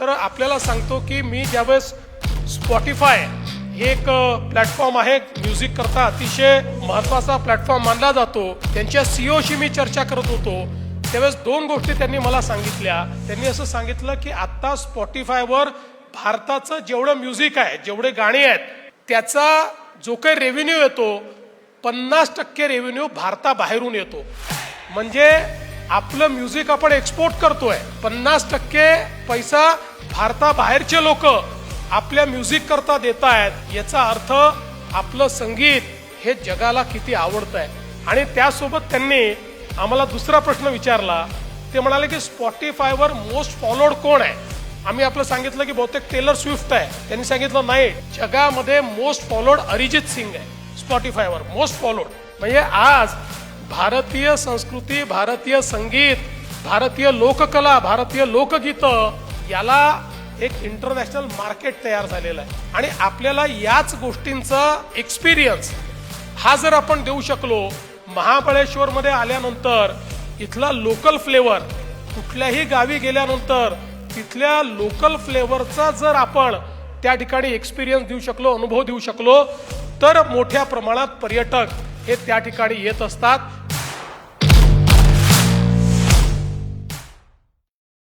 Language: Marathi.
तर आपल्याला सांगतो की मी ज्यावेळेस स्पॉटीफाय हे एक प्लॅटफॉर्म आहे म्युझिक करता अतिशय महत्त्वाचा प्लॅटफॉर्म मानला जातो. त्यांच्या सीओशी मी चर्चा करत होतो. त्यावेळेस दोन गोष्टी त्यांनी मला सांगितल्या. त्यांनी असं सांगितलं की आत्ता स्पॉटीफायवर भारताचं जेवढं म्युझिक आहे जेवढे गाणी आहेत त्याचा जो काही रेव्हेन्यू येतो पन्नास टक्के रेव्हेन्यू भारताबाहेरून येतो. म्हणजे आपलं म्युझिक आपण एक्सपोर्ट करतोय. पन्नास टक्के पैसा भारताबाहेरचे लोक आपल्या म्युझिक करता देत आहेत याचा अर्थ आपलं संगीत हे जगाला किती आवडत आहे आणि त्यासोबत त्यांनी आम्हाला दुसरा प्रश्न विचारला. ते म्हणाले की स्पॉटीफायवर मोस्ट फॉलोड कोण आहे? आम्ही आपलं सांगितलं की बहुतेक टेलर स्विफ्ट आहे. त्यांनी सांगितलं नाही. जगामध्ये मोस्ट फॉलोड अरिजित सिंग आहे. स्पॉटीफायवर मोस्ट फॉलोड म्हणजे आज भारतीय संस्कृती भारतीय संगीत भारतीय लोककला भारतीय लोकगीतं याला एक इंटरनॅशनल मार्केट तयार झालेलं आहे. आणि आपल्याला याच गोष्टींचा एक्सपिरियन्स हा जर आपण देऊ शकलो महाबळेश्वरमध्ये आल्यानंतर इथला लोकल फ्लेवर कुठल्याही गावी गेल्यानंतर तिथल्या लोकल फ्लेवरचा जर आपण त्या ठिकाणी एक्सपिरियन्स देऊ शकलो अनुभव देऊ शकलो तर मोठ्या प्रमाणात पर्यटक हे त्या ठिकाणी येत असतात.